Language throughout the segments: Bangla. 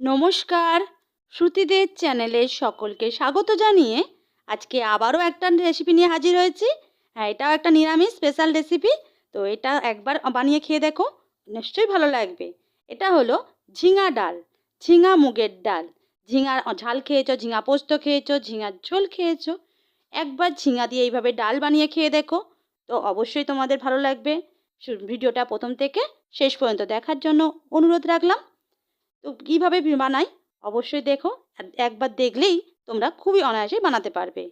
নমস্কার। শ্রুতিদের চ্যানেলে সকলকে স্বাগত জানিয়ে আজকে আবারও একটা রেসিপি নিয়ে হাজির হয়েছি। হ্যাঁ এটাও একটা নিরামিষ স্পেশাল রেসিপি তো এটা একবার বানিয়ে খেয়ে দেখো, নিশ্চয়ই ভালো লাগবে। এটা হলো ঝিঙা ডাল, ঝিঙা মুগের ডাল। ঝিঙার ঝাল খেয়েছো, ঝিঙা পোস্ত খেয়েছো, ঝিঙার ঝোল খেয়েছো। একবার ঝিঙা দিয়ে এইভাবে ডাল বানিয়ে খেয়ে দেখো, তো অবশ্যই তোমাদের ভালো লাগবে। ভিডিওটা প্রথম থেকে শেষ পর্যন্ত দেখার জন্য অনুরোধ রাখলাম। তো কীভাবে বানাই? অবশ্যই দেখো একবার দেখলেই তোমরা খুবই অনায়াসেই বানাতে পারবে।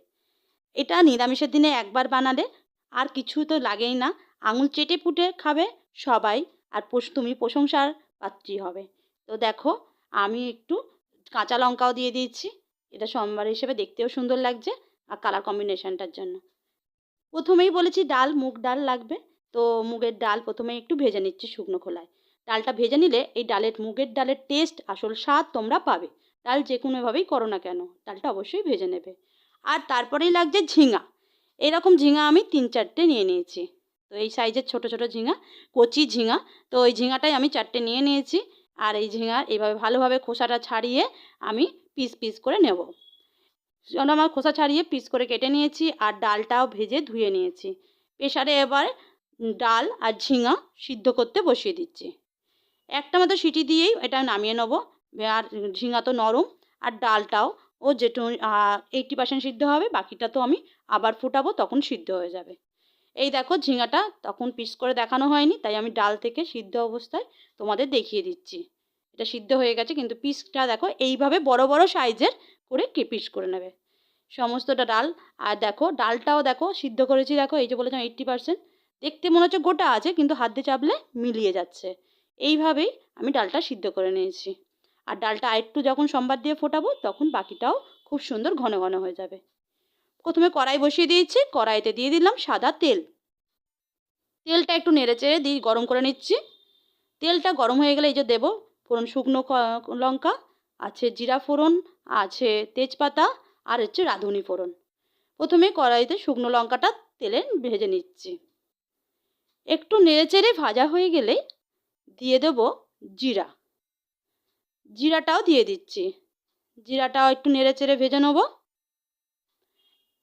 এটা নিরামিষের দিনে একবার বানালে আর কিছু তো লাগেই না। আঙুল চেটে পুটে খাবে সবাই, আর তুমি প্রশংসার পাত্রী হবে। তো দেখো, আমি একটু কাঁচা লঙ্কাও দিয়ে দিয়েছি। এটা সোমবার হিসেবে দেখতেও সুন্দর লাগছে, আর কালার কম্বিনেশনটার জন্য। প্রথমেই বলেছি ডাল, মুগ ডাল লাগবে। তো মুগের ডাল প্রথমে একটু ভেজে নিচ্ছি শুকনো খোলায়। ডালটা ভেজে নিলে এই ডালের মুগের ডালের টেস্ট আসল স্বাদ তোমরা পাবে। ডাল যে কোনোভাবেই করো না কেন, ডালটা অবশ্যই ভেজে নেবে। আর তারপরেই লাগছে ঝিঙা। এরকম ঝিঙা আমি তিন চারটে নিয়ে নিয়েছি। তো এই সাইজের ছোট ছোট ঝিঙা, কচি ঝিঙা, তো ওই ঝিঙাটাই আমি চারটে নিয়ে নিয়েছি। আর এই ঝিঙা এইভাবে ভালোভাবে খোসাটা ছাড়িয়ে আমি পিস পিস করে নেব। আমার খোসা ছাড়িয়ে পিস করে কেটে নিয়েছি আর ডালটাও ভেজে ধুয়ে নিয়েছি। প্রেশারে এবার ডাল আর ঝিঙা সিদ্ধ করতে বসিয়ে দিচ্ছি। একটা মতো সিটি দিয়েই এটা নামিয়ে নেব। আর ঝিঙা তো নরম, আর ডালটাও। ও যেটু এইটটি পার্সেন্ট সিদ্ধ হবে, বাকিটা তো আমি আবার ফুটাবো, তখন সিদ্ধ হয়ে যাবে। এই দেখো ঝিঙাটা তখন পিস করে দেখানো হয়নি, তাই আমি ডাল থেকে সিদ্ধ অবস্থায় তোমাদের দেখিয়ে দিচ্ছি। এটা সিদ্ধ হয়ে গেছে, কিন্তু পিসটা দেখো এইভাবে বড় বড় সাইজের করে কে পিস করে নেবে। সমস্তটা ডাল, আর দেখো ডালটাও দেখো সিদ্ধ করেছি, দেখো এই যে বলেছিলাম এইট্টি পার্সেন্ট দেখতে মনে হচ্ছে গোটা আছে, কিন্তু হাত দিয়ে চাপলে মিলিয়ে যাচ্ছে। এইভাবেই আমি ডালটা সিদ্ধ করে নিয়েছি। আর ডালটা আরেকটু যখন সম্বার দিয়ে ফোটাবো, তখন বাকিটাও খুব সুন্দর ঘন ঘন হয়ে যাবে। প্রথমে কড়াই বসিয়ে দিয়েছি, কড়াইতে দিয়ে দিলাম সাদা তেল। তেলটা একটু নেড়ে চেড়ে দিয়ে গরম করে নিচ্ছি। তেলটা গরম হয়ে গেলে এই যে দেবো, ফোড়ন শুকনো লঙ্কা, আছে জিরা ফোড়ন, আছে তেজপাতা, আর হচ্ছে রাঁধুনি ফোড়ন। প্রথমে কড়াইতে শুকনো লঙ্কাটা তেলে ভেজে নিচ্ছি। একটু নেড়ে চেড়ে ভাজা হয়ে গেলে দিয়ে দেবো জিরা। জিরাটাও দিয়ে দিচ্ছি। জিরাটাও একটু নেড়ে চেড়ে ভেজে নেব।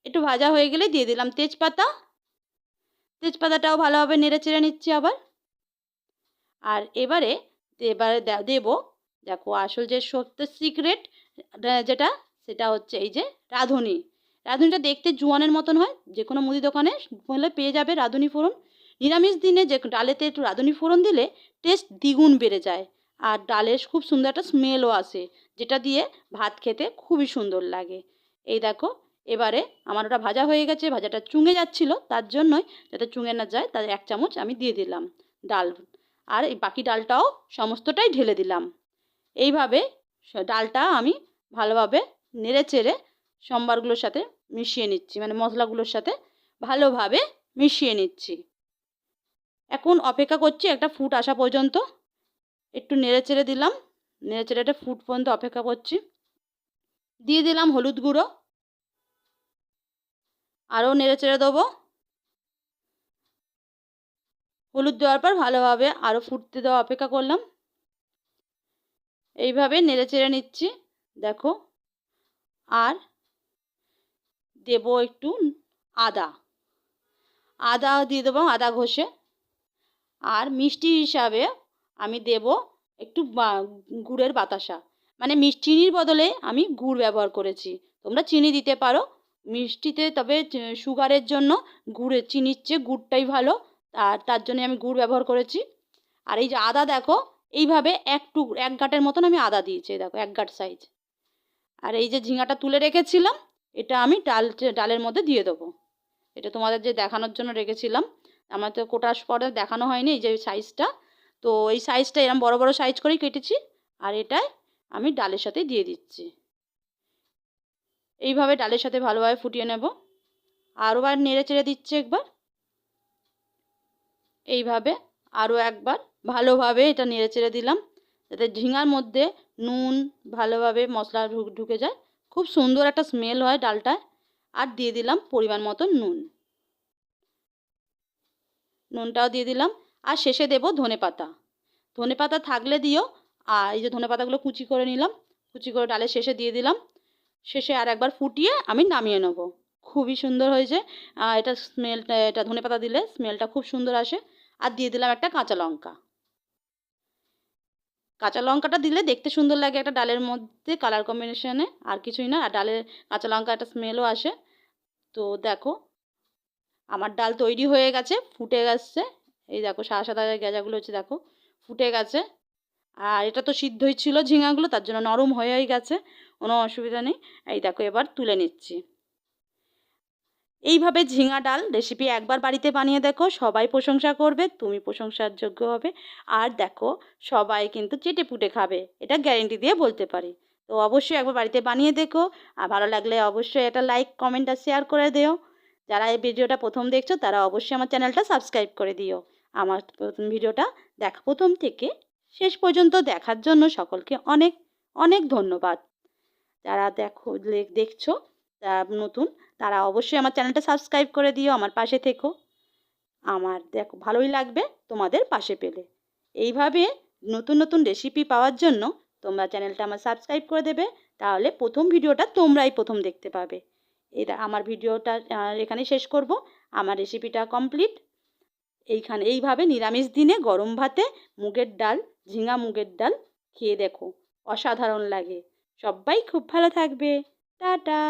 একটু ভাজা হয়ে গেলে দিয়ে দিলাম তেজপাতা। তেজপাতাটাও ভালোভাবে নেড়ে চেড়ে নিচ্ছি আবার। আর এবারে এবারে দেবো, দেখো আসল যে সত্য সিক্রেট যেটা, সেটা হচ্ছে এই যে রাঁধুনি। রাঁধুনিটা দেখতে জোয়ানের মতন হয় যে কোনো মুদি দোকানে বলে পেয়ে যাবে রাঁধুনি ফোড়ন। নিরামিষ দিনে যে ডালেতে একটু রাঁধুনি ফোড়ন দিলে টেস্ট দ্বিগুণ বেড়ে যায়। আর ডালের খুব সুন্দর একটা স্মেলও আসে, যেটা দিয়ে ভাত খেতে খুবই সুন্দর লাগে। এই দেখো, এবারে আমার ওটা ভাজা হয়ে গেছে, ভাজাটা চুঙে যাচ্ছিল, তার জন্যই যাতে চুঙে না যায়, তার এক চামচ আমি দিয়ে দিলাম ডাল। আর এই বাকি ডালটাও সমস্তটাই ঢেলে দিলাম। এইভাবে ডালটা আমি ভালোভাবে নেড়ে চেড়ে সম্বারগুলোর সাথে মিশিয়ে নিচ্ছি মানে মশলাগুলোর সাথে ভালোভাবে মিশিয়ে নিচ্ছি। এখন অপেক্ষা করছি একটা ফুট আসা পর্যন্ত। একটু নেড়ে চেড়ে দিলাম। নেড়ে চেড়ে একটা ফুট পর্যন্ত অপেক্ষা করছি। দিয়ে দিলাম হলুদ গুঁড়ো। আরও নেড়ে চেড়ে দেবো। হলুদ দেওয়ার পর ভালোভাবে আরও ফুটতে দেওয়া অপেক্ষা করলাম। এইভাবে নেড়ে চেড়ে নিচ্ছি। দেখো। আর দেবো একটু আদা। আদা দিয়ে দেবো আদা ঘষে। আর মিষ্টি হিসাবে আমি দেব একটু গুড়ের বাতাসা। মানে চিনির বদলে আমি গুড় ব্যবহার করেছি। তোমরা চিনি দিতে পারো। মিষ্টিতে তবে সুগারের জন্য গুড়ের চিনির চেয়ে গুড়টাই ভালো। আর তার জন্য আমি গুড় ব্যবহার করেছি। আর এই যে আদা দেখো, এইভাবে এক টুক, এক গাঁটের মতন আমি আদা দিয়েছি দেখো, এক গাঁট সাইজ আর এই যে ঝিঙাটা তুলে রেখেছিলাম, এটা আমি ডাল, ডালের মধ্যে দিয়ে দেবো। এটা তোমাদের যে দেখানোর জন্য রেখেছিলাম আমার তো কোটার পরে দেখানো হয়নি যে সাইজটা তো এই সাইজটা এরকম বড় বড় সাইজ করেই কেটেছি আর এটাই আমি ডালের সাথে দিয়ে দিচ্ছি। এইভাবে ডালের সাথে ভালোভাবে ফুটিয়ে নেব। আরও বার নেড়ে চেড়ে দিচ্ছি একবার। এইভাবে আরও একবার ভালোভাবে এটা নেড়ে চেড়ে দিলাম যাতে ঝিঙার মধ্যে নুন ভালোভাবে মশলা ঢুকে যায়। খুব সুন্দর একটা স্মেল হয় ডালটায়। আর দিয়ে দিলাম পরিমাণ মতো নুন। নুনটাও দিয়ে দিলাম, আর শেষে দেবো ধনে পাতা। ধনে পাতা থাকলে দিও, আর এই যে ধনে পাতাগুলো কুচি করে নিলাম, কুচি করে ডালের শেষে দিয়ে দিলাম। শেষে আর একবার ফুটিয়ে আমি নামিয়ে নেব। খুবই সুন্দর হয়েছে এটা স্মেলটা এটা ধনে পাতা দিলে স্মেলটা খুব সুন্দর আসে। আর দিয়ে দিলাম একটা কাঁচা লঙ্কা। কাঁচা লঙ্কাটা দিলে দেখতে সুন্দর লাগে একটা ডালের মধ্যে কালার কম্বিনেশনে আর কিছুই না, আর ডালের কাঁচা লঙ্কা একটা স্মেলও আসে। তো দেখো আমার ডাল তৈরি হয়ে গেছে, ফুটে গেছে। এই দেখো, সাদা সাদা গেজাগুলো হচ্ছে, দেখো, ফুটে গেছে। আর এটা তো সিদ্ধই ছিল ঝিঙাগুলো, তার জন্য নরম হয়েই গেছে, কোনো অসুবিধা নেই। এই দেখো, এবার তুলে নিচ্ছি। এইভাবে ঝিঙা ডাল রেসিপি একবার বাড়িতে বানিয়ে দেখো, সবাই প্রশংসা করবে, তুমি প্রশংসার যোগ্য হবে। আর দেখো, সবাই কিন্তু চেটে পুটে খাবে, এটা গ্যারেন্টি দিয়ে বলতে পারি। তো অবশ্যই একবার বাড়িতে বানিয়ে দেখো, আর ভালো লাগলে অবশ্যই এটা লাইক কমেন্ট আর শেয়ার করে দিও। যারা এই ভিডিওটা প্রথম দেখছ, তারা অবশ্যই আমার চ্যানেলটা সাবস্ক্রাইব করে দিও। আমার প্রথম ভিডিওটা দেখা প্রথম থেকে শেষ পর্যন্ত দেখার জন্য সকলকে অনেক অনেক ধন্যবাদ। যারা দেখো দেখছ নতুন, তারা অবশ্যই আমার চ্যানেলটা সাবস্ক্রাইব করে দিও, আমার পাশে থেকো। আমার দেখো, ভালোই লাগবে তোমাদের পাশে পেলে। এইভাবে নতুন নতুন রেসিপি পাওয়ার জন্য তোমরা চ্যানেলটা আমার সাবস্ক্রাইব করে দেবে, তাহলে প্রথম ভিডিওটা তোমরাই প্রথম দেখতে পাবে। এটা আমার ভিডিওটা এখানেই শেষ করব। আমার রেসিপিটা কমপ্লিট এইখানে, এইভাবে নিরামিষ দিনে গরম ভাতে মুগের ডাল, ঝিঙা মুগের ডাল খেয়ে দেখো। অসাধারণ লাগে। সবাই খুব ভালো থাকবে। টাটা!